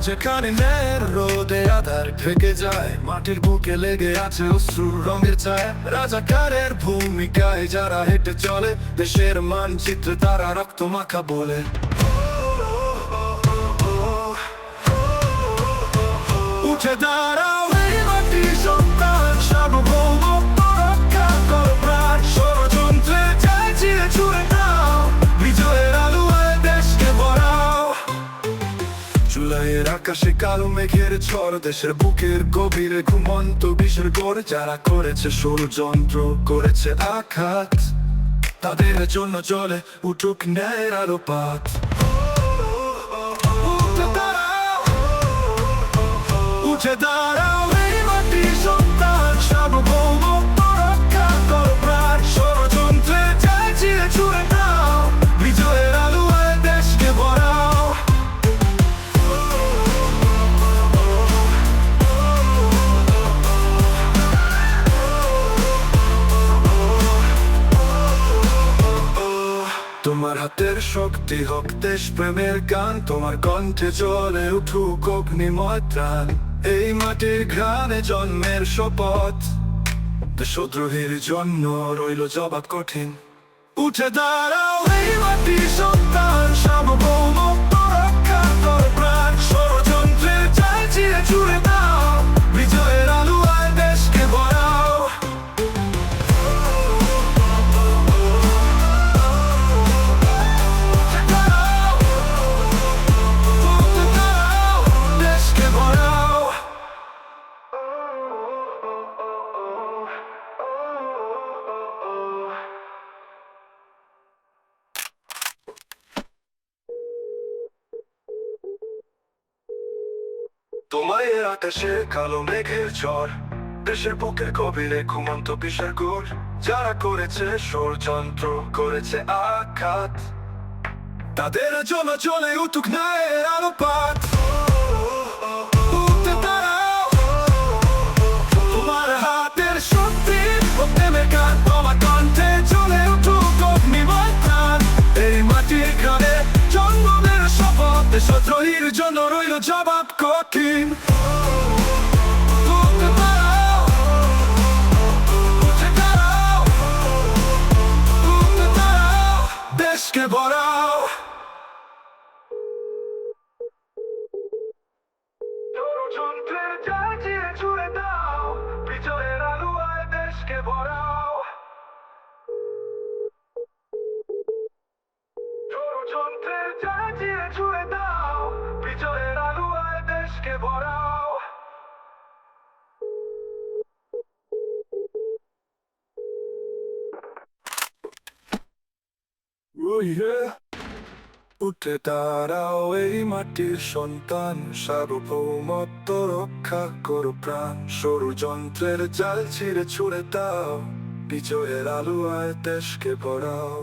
যেখানে নের রোদে আধার থেকে যায়, মাটির বুকে লেগে আছে অশ্রুর রঙের ছায়া। রাজাকারের ভূমিকায় যারা হেঁটে চলে, দেশের মানচিত্রে তারা রক্ত মাখা বলে। উঠে দাঁড়াও জুলাইয়ের আকাশে কালো মেঘের ঝড়, দেশের বুকের গভীরে ঘুমন্ত বিষের গড়ে, যারা করেছে ষড়যন্ত্র করেছে আঘাত, তাদের জন্য চলে উঠুক ন্যায়ের উঠে দাঁড়াও উঠে দাঁড়াও, এই মাটির হাতের শক্তি হোক দেশ প্রেমের গান, তোমার কণ্ঠে চলে উঠুক অগ্নিময় ত্রাণ এই মাটির ঘ্রাণে জন্মের শপথ। দেশদ্রোহীর জন্য রইল জবাব কঠিন। উঠে দাঁড়াও, এই মাটির সন্তান সার্বভৌমত্ব তোমায় আকাশে কালো মেঘের ঝড়, দেশের পক্ষে গভীরে ঘুমন্ত বিষের গুড় যারা করেছে ষড়যন্ত্র, করেছে আঘাত। তাদের জন্য চলে উঠুক ন্যায়ের আলোপাত। জন্য রইল জবাব কঠিন। দেশকে ভরাও ষড়যন্ত্রের জাল চিরে ছুড়ে দাও, বিজয়ের আলোয় দেশকে ভরাও। ষড়যন্ত্রের জাল ভরাও উঠে দাঁড়াও এই মাটির সন্তান সার্বভৌমত্ব রক্ষা করো প্রাণ ষড়যন্ত্রের জাল ছিঁড়ে ছুড়ে দাও বিজয়ের আলোয় দেশকে ভরাও